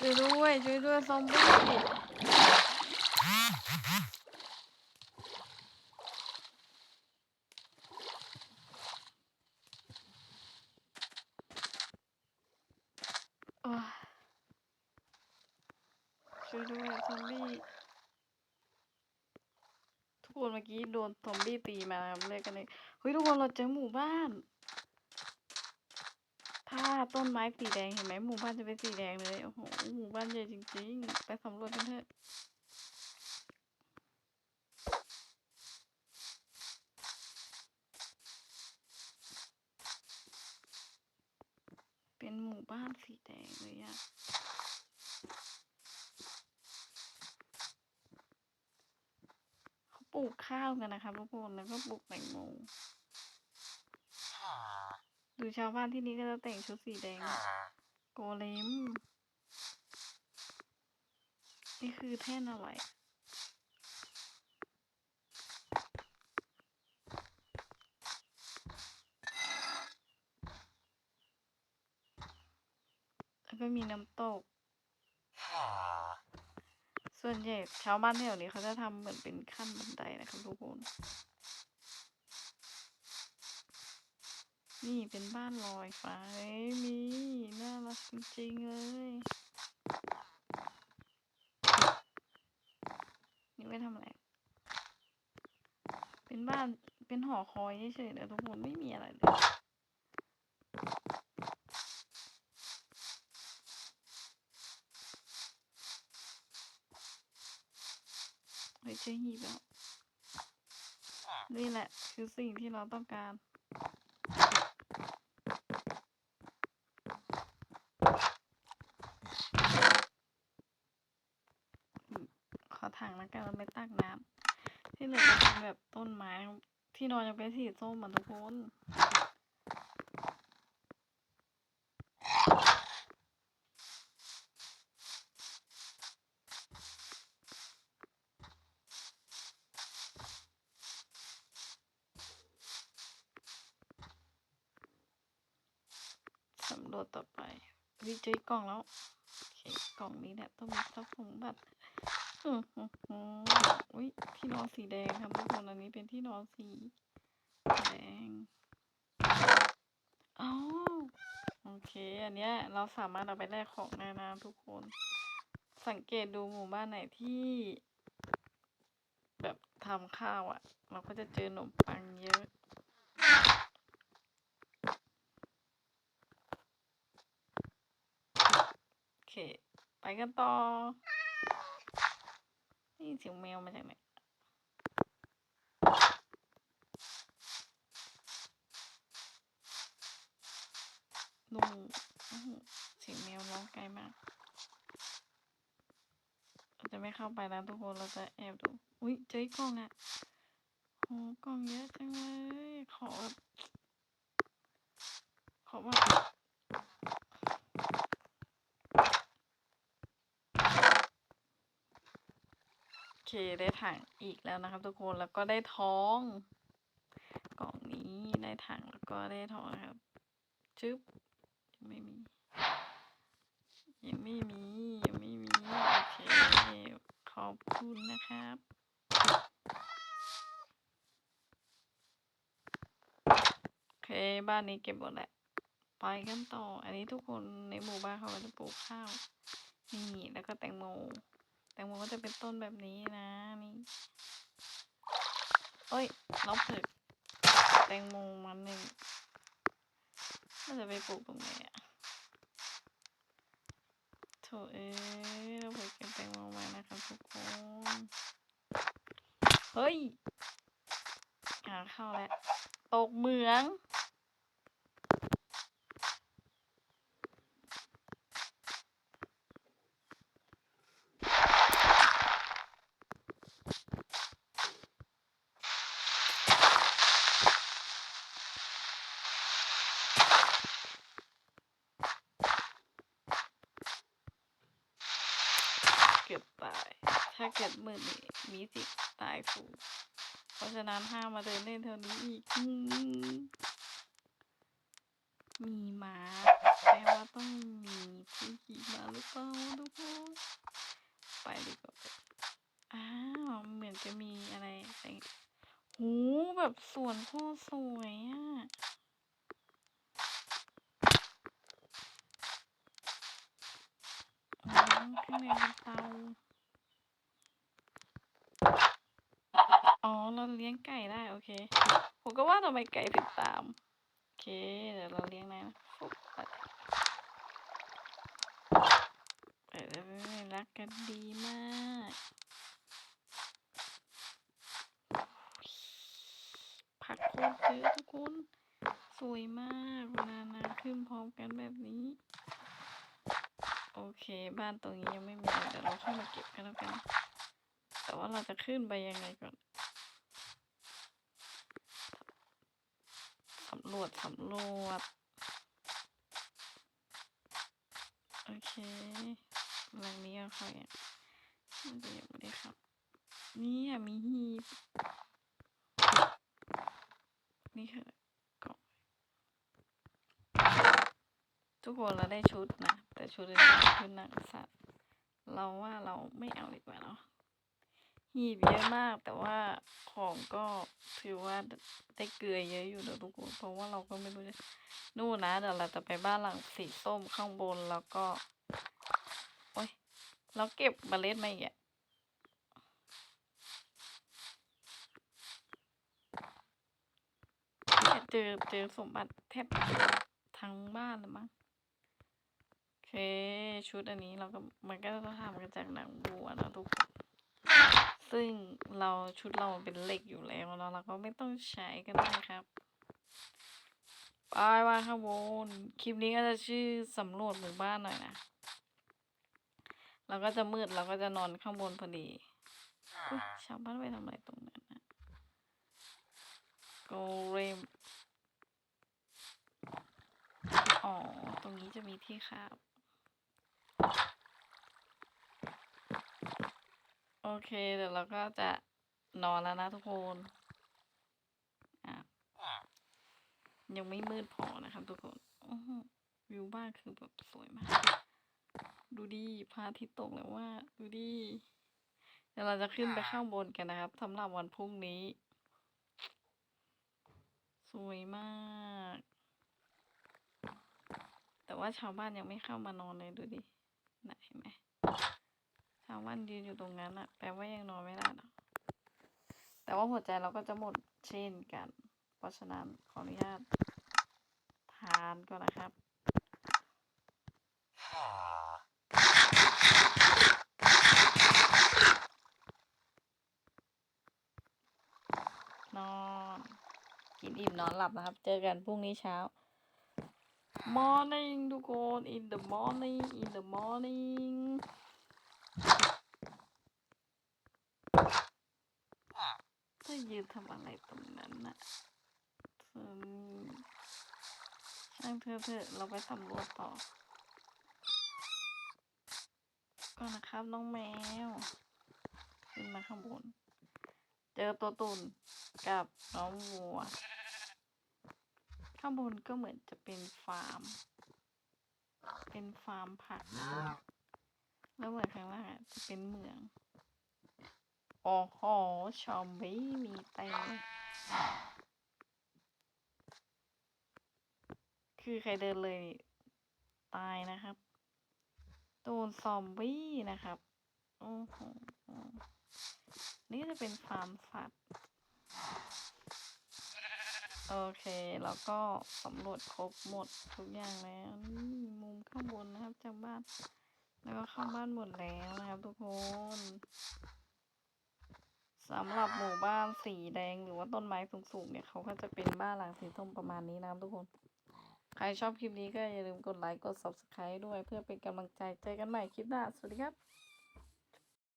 ช่วยด้วยช่วยด้วยซอมบี้โอ้ช่วยด้วยซอมบี้ทุกคนเมื่อกี้โดนซอมบี้ตีมานะครับเรียกกันเลยเฮ้ยทุกคนเราเจอหมู่บ้าน ถ้าต้นไม้สีแดงเห็นไหมหมู่บ้านจะเป็นสีแดงเลย โอ้โห หมู่บ้านใหญ่จริงๆ ไปสำรวจกันเถอะ เป็นหมู่บ้านสีแดงเลยอะเขาปลูกข้าวกันนะคะทุกคน แล้วก็ปลูกแตงโม ดูชาวบ้านที่นี่ก็จะแต่งชุดสีแดงอะโกเลม นี่คือแท่นอะไรแล้วก็มีน้ำตก ส่วนใหญ่ชาวบ้านแถวนี้เขาจะทำเหมือนเป็นขั้นบันไดนะครับทุกคน นี่เป็นบ้านลอยฟ้าเอ้ยมีน่ารักจริงๆเลยนี่ไม่ทำอะไร เป็นบ้าน เป็นหอคอยเฉยๆนะทุกคนไม่มีอะไรเลยเฮ้ยเจอหีบแล้ว นี่แหละ คือสิ่งที่เราต้องการ ขอถังแล้วกันเรา ไปตักน้ำที่เหลือเป็นแบบต้นไม้ที่นอนยังเป็นสีส้มเหมือนทุกคนสำรวจต่อไปวิเจอกล่องแล้วกล่องนี้เนี่ยต้องมีทรัพย์สมบัติ อือหือหืออุ้ยที่นอนสีแดงครับทุกคนอันนี้เป็นที่นอนสีแดงอ๋อโอเค อันเนี้ยเราสามารถเอาไปแลกของได้นะทุกคน สังเกตดูหมู่บ้านไหนที่ แบบทำข้าวอะ่ะ เราก็จะเจอขนมปังเยอะโอเค ไปกันต่อ นี่เสียงแมวมาจากไหนดูอื้อหือเสียงแมวร้องไกลมากเราจะไม่เข้าไปแล้วทุกคนเราจะแอบดู อุ้ยเจอกล่องอะโหกล่องเยอะจังเลย ขอ ขอแบบ โอ เคได้ถังอีกแล้วนะครับ ทุกคนแล้วก็ได้ท้อง กล่องนี้ได้ถังแล้วก็ได้ท้องนะครับจึ๊บยังไม่มียังไม่มียังไม่มีโอเคขอบคุณนะครับโอเคบ้านนี้เก็บหมดแหละไปกันต่อ อันนี้ทุกคนในหมู่บ้านเขาจะปลูกข้าวนี่แล้วก็แตงโม ตงโมก็จะเป็นต้นแบบนี้นะนี่เอ้ยเราเผิกแตงโมมาหนึ่งเราจะไปปลูกตรงไหนอะโถเอ้ยเราเผิกเก็บแตงโมมานะครับทุกคนเฮ้ยหาเข้าแล้วตกเหมือง เกือบตาย ถ้าเกิดมือนี่มีสิทธิ์ตายสูงเพราะฉะนั้นห้ามมาเดินเล่นแถวนี้อีกมมีม้าแปลว่าต้องมีผู้ขี่ม้ามาหรือเปล่าทุกคนไปดีกว่าอ้าวเหมือนจะมีอะไรแต่หูแบบสวนโคตรสวยอะ อ๋อ ข้างในเป็นเตา อ๋อ เราเลี้ยงไก่ได้ โอเค ผมก็ว่าทำไมไก่ถึงตาม โอเค เดี๋ยวเราเลี้ยงนะฟุบไปเออรักกันดีมากผักโคตรเยอะทุกคน สวยมากเวลานาขึ้นพร้อมกันแบบนี้ โอเค บ้านตรงนี้ยังไม่มีเดี๋ยวเราเข้ามาเก็บกันแล้วกัน แต่ว่าเราจะขึ้นไปยังไงก่อนสำรวจสำรวจ โอเคหลังนี้ก็ค่อยอะมันจะยังไม่ได้ครับ นี่มีหีบ นี่คือกล่องทุกคนเราได้ชุดนะ แต่ชุดนี้เป็นชุดหนังสัตว์เราว่าเราไม่เอาดีกว่าเนาะหีบเยอะมากแต่ว่าของก็ถือว่าได้เกลือเยอะอยู่เนะทุกคนเพราะว่าเราก็ไม่รู้จะนู่นนะเดี๋ยวเราจะไปบ้านหลังสีส้มข้างบนแล้วก็โอ้ยเราเก็บเมล็ดมาอีกอะเนี่ยเจอเจอสมบัติแทบทั้งบ้านเลยมั้ง ชุดอันนี้เราก็มันก็จะทำมาจากหนังวัวนะทุกคนซึ่งเราชุดเราเป็นเหล็กอยู่แล้วแล้วเราก็ไม่ต้องใช้กันนะครับไปว่าข้างบนคลิปนี้ก็จะชื่อสำรวจหมู่บ้านหน่อยนะเราก็จะมืดเราก็จะนอนข้างบนพอดีอชาวบ้านไปทำอะไรตรงนั้นนะโกเรมอ๋อ ตรงนี้จะมีที่คาบ โอเค เดี๋ยวเราก็จะนอนแล้วนะทุกคนยังไม่มืดพอนะครับทุกคนวิวบ้านคือแบบสวยมาก ดูดิพระอาทิตย์ตกแล้วว่า ดูดิเดี๋ยวเราจะขึ้นไปข้างบนกันนะครับสำหรับวันพรุ่งนี้ สวยมาก แต่ว่าชาวบ้านยังไม่เข้ามานอนเลยดูดิไหนเห็นไหม ชาวบ้านยืนอยู่ตรงนั้นอะแปลว่ายังนอนไม่ได้นะแต่ว่าหัวใจเราก็จะหมดเช่นกัน เพราะฉะนั้นขออนุญาต ทานก่อนนะครับนอนกินอิ่มนอนหลับนะครับ เจอกันพรุ่งนี้เช้า morning ทุกคน in the morning in the morning เธอยืนทำอะไรตรงนั้นน่ะเธอช่างเธอเถอะเราไปสำรวจต่อก็นะครับน้องแมว ขึ้นมาข้างบน เจอตัวตุ่นกับน้องวัว ข้างบนก็เหมือนจะเป็นฟาร์ม เป็นฟาร์มผัก แล้วเหมือนข้างล่างอะจะเป็นเหมือง โอ้โหชอมบี้มีเต็มคือใครเดินเลยตายนะครับ โดนซอมบี้นะครับ โอ้โห นี่จะเป็นฟาร์มสัตว์ โอเค แล้วก็สำรวจครบหมดทุกอย่างแล้วนี่มุมข้างบนนะครับจากบ้าน แล้วก็เข้าบ้านหมดแล้วนะครับทุกคน สำหรับหมู่บ้านสีแดงหรือว่าต้นไม้สูงๆเนี่ยเขาก็จะเป็นบ้านหลังสีส้มประมาณนี้นะครับทุกคน ใครชอบคลิปนี้ก็อย่าลืมกดไลค์กด subscribe ด้วยเพื่อเป็นกำลังใจเจอกันใหม่คลิปหน้า สวัสดีครับ